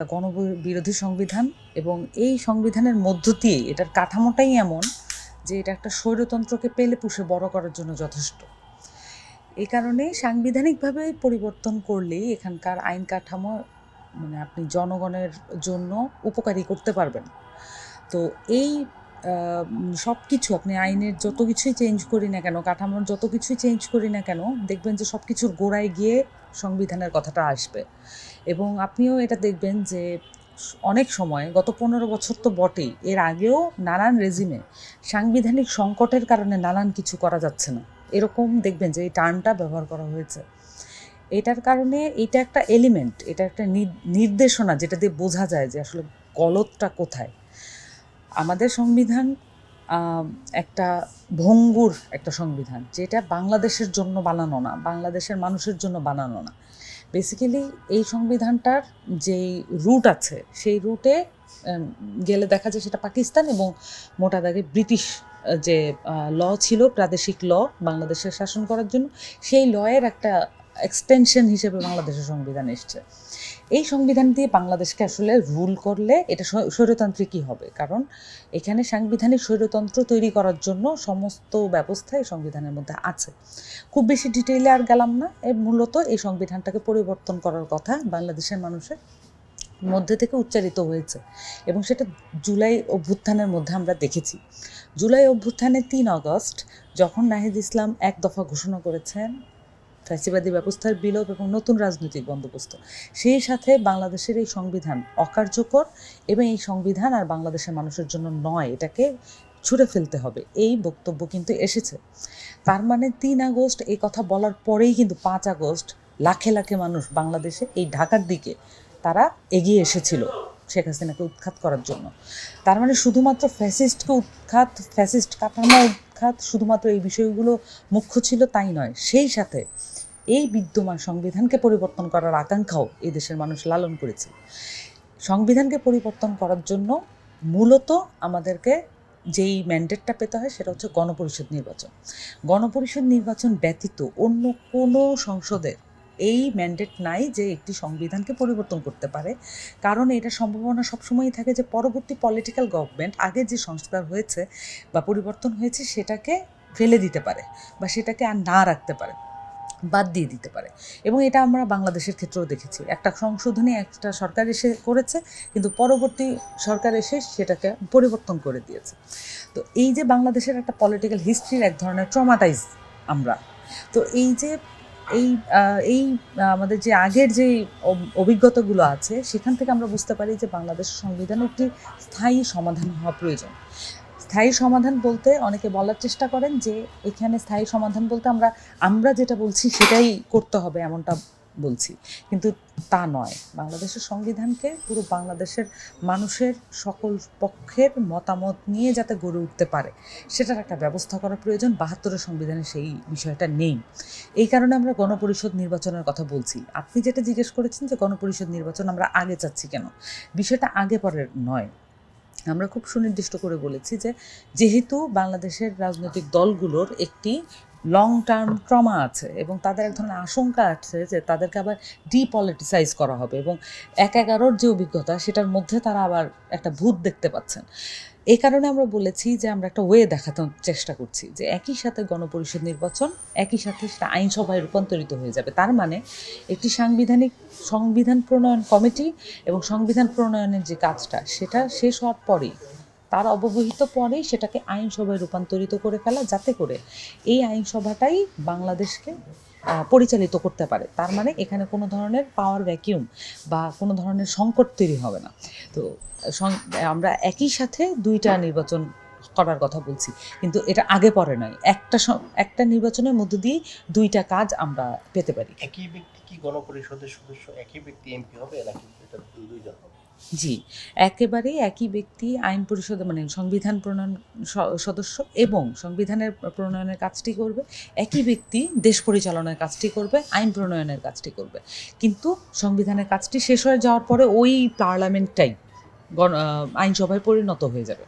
গণবিরোধী সংবিধান এবং এই সংবিধানের মধ্য দিয়ে এটার কাঠামোটাই এমন যে এটা একটা স্বৈরতন্ত্রকে পেলে পুষে বড় করার জন্য যথেষ্ট। এই কারণে সাংবিধানিকভাবে পরিবর্তন করলেই এখানকার আইন কাঠামো মানে আপনি জনগণের জন্য উপকারী করতে পারবেন। তো এই সব কিছু আপনি আইনের যত কিছুই চেঞ্জ করি না কেন, কাঠামোর যত কিছুই চেঞ্জ করি না কেন, দেখবেন যে সব কিছুর গোড়ায় গিয়ে সংবিধানের কথাটা আসবে। এবং আপনিও এটা দেখবেন যে অনেক সময়, গত পনেরো বছর তো বটেই, এর আগেও নানান রেজিমে সাংবিধানিক সংকটের কারণে নানান কিছু করা যাচ্ছে না। এরকম দেখবেন যে এই টার্মটা ব্যবহার করা হয়েছে। এটার কারণে এটা একটা এলিমেন্ট এটা একটা নির- নির্দেশনা যেটা দিয়ে বোঝা যায় যে আসলে গলতটা কোথায়। আমাদের সংবিধান একটা ভঙ্গুর একটা সংবিধান, যেটা বাংলাদেশের জন্য বানানো না, বাংলাদেশের মানুষের জন্য বানানো না। বেসিক্যালি এই সংবিধানটার যেই রুট আছে, সেই রুটে গেলে দেখা যায় সেটা পাকিস্তান এবং মোটা দাগে ব্রিটিশ যে ল ছিল, প্রাদেশিক ল বাংলাদেশের শাসন করার জন্য, সেই লয়ের একটা এক্সটেনশন হিসেবে বাংলাদেশের সংবিধান এসছে। এই সংবিধান দিয়ে বাংলাদেশকে আসলে রুল করলে এটা স্বৈ- স্বৈরতান্ত্রিকই হবে। কারণ এখানে সাংবিধানিক স্বৈরতন্ত্র তৈরি করার জন্য সমস্ত ব্যবস্থা এই সংবিধানের মধ্যে আছে। খুব বেশি ডিটেইলে আর গেলাম না। এ মূলত এই সংবিধানটাকে পরিবর্তন করার কথা বাংলাদেশের মানুষের মধ্যে থেকে উচ্চারিত হয়েছে। এবং সেটা জুলাই অভ্যুত্থানের মধ্যে আমরা দেখেছি। জুলাই অভ্যুত্থানে তিন আগস্ট, যখন নাহিদ ইসলাম এক দফা ঘোষণা করেছেন ফ্যাসিবাদী ব্যবস্থার বিলোপ এবং নতুন রাজনৈতিক বন্দোবস্ত। সেই সাথে বাংলাদেশের এই সংবিধান অকার্যকর এবং এই সংবিধান আর বাংলাদেশের মানুষের জন্য নয়, এটাকে ছুঁড়ে ফেলতে হবে। এই বক্তব্য কিন্তু এসেছে। তার মানে তিন আগস্ট, এই কথা বলার পরেই কিন্তু পাঁচ আগস্ট লাখে লাখে মানুষ বাংলাদেশে এই ঢাকার দিকে তারা এগিয়ে এসেছিল শেখ হাসিনাকে উৎখাত করার জন্য। তার মানে শুধুমাত্র ফ্যাসিস্টকে উৎখাত, ফ্যাসিস্ট কাঠামো উৎখাত, শুধুমাত্র এই বিষয়গুলো মুখ্য ছিল তাই নয়, সেই সাথে এই বিদ্যমান সংবিধানকে পরিবর্তন করার আকাঙ্ক্ষাও এই দেশের মানুষ লালন করেছে। সংবিধানকে পরিবর্তন করার জন্য মূলত আমাদেরকে যেই ম্যান্ডেটটা পেতে হয় সেটা হচ্ছে গণপরিষদ নির্বাচন। গণপরিষদ নির্বাচন ব্যতীত অন্য কোনো সংসদের এই ম্যান্ডেট নাই যে একটি সংবিধানকে পরিবর্তন করতে পারে। কারণ এটা সম্ভাবনা সবসময়ই থাকে যে পরবর্তী পলিটিক্যাল গভর্নমেন্ট আগে যে সংস্কার হয়েছে বা পরিবর্তন হয়েছে সেটাকে ফেলে দিতে পারে বা সেটাকে আর না রাখতে পারে। বাদ দিয়ে দিতে পারে। এবং এটা আমরা বাংলাদেশের ক্ষেত্রেও দেখেছি। একটা সংশোধনী একটা সরকার এসে করেছে, কিন্তু পরবর্তী সরকার এসে সেটাকে পরিবর্তন করে দিয়েছে। তো এই যে বাংলাদেশের একটা পলিটিক্যাল হিস্ট্রির এক ধরনের ট্রমাটাইজ আমরা। তো এই যে, এই এই আমাদের যে আগের যে অভিজ্ঞতাগুলো আছে, সেখান থেকে আমরা বুঝতে পারি যে বাংলাদেশ সংবিধান একটি স্থায়ী সমাধান হওয়া প্রয়োজন। স্থায়ী সমাধান বলতে অনেকে বলার চেষ্টা করেন যে এখানে স্থায়ী সমাধান বলতে আমরা আমরা যেটা বলছি সেটাই করতে হবে এমনটা বলছি। কিন্তু তা নয়। বাংলাদেশের সংবিধানকে পুরো বাংলাদেশের মানুষের সকল পক্ষের মতামত নিয়ে যাতে গড়ে উঠতে পারে, সেটার একটা ব্যবস্থা করা প্রয়োজন। বাহাত্তরের সংবিধানে সেই বিষয়টা নেই। এই কারণে আমরা গণপরিষদ নির্বাচনের কথা বলছি। আপনি যেটা জিজ্ঞেস করেছেন যে গণপরিষদ নির্বাচন আমরা আগে চাচ্ছি কেন? বিষয়টা আগে পরের নয়। আমরা খুব সুনির্দিষ্ট করে বলেছি যে যেহেতু বাংলাদেশের রাজনৈতিক দলগুলোর একটি লং টার্ম ট্রমা আছে এবং তাদের এক ধরনের আশঙ্কা আছে যে তাদেরকে আবার ডিপলিটিসাইজ করা হবে এবং এক এগারোর যে অভিজ্ঞতা সেটার মধ্যে তারা আবার একটা ভূত দেখতে পাচ্ছেন। এই কারণে আমরা বলেছি যে আমরা একটা ওয়ে দেখাতে চেষ্টা করছি যে একই সাথে গণপরিষদ নির্বাচন, একই সাথে সেটা আইনসভায় রূপান্তরিত হয়ে যাবে। তার মানে একটি সাংবিধানিক সংবিধান প্রণয়ন কমিটি এবং সংবিধান প্রণয়নের যে কাজটা, সেটা শেষ হওয়ার পরেই, তার অবহিত পরেই সেটাকে আইনসভায় রূপান্তরিত করে ফেলা, যাতে করে এই আইনসভাটাই বাংলাদেশকে পরিচালিত করতে পারে। তার মানে এখানে কোনো ধরনের পাওয়ার ভ্যাকিউম বা কোনো ধরনের সংকট তৈরি হবে না। তো আমরা একই সাথে দুইটা নির্বাচন করার কথা বলছি, কিন্তু এটা আগে পরে নয়। একটা একটা নির্বাচনের মধ্য দিয়ে দুইটা কাজ আমরা পেতে পারি। একই ব্যক্তি কি গণপরিষদের সদস্য, একই ব্যক্তি এমপি হবে? নাকি দুইজন জি একেবারে একই ব্যক্তি, আইন পরিষদে মানে সংবিধান প্রণয়ন সদস্য এবং সংবিধানের প্রণয়নের কাজটি করবে। একই ব্যক্তি দেশ পরিচালনার কাজটি করবে, আইন প্রণয়নের কাজটি করবে। কিন্তু সংবিধানের কাজটি শেষ হয়ে যাওয়ার পরে ওই পার্লামেন্টটাই গণ আইনসভায় পরিণত হয়ে যাবে।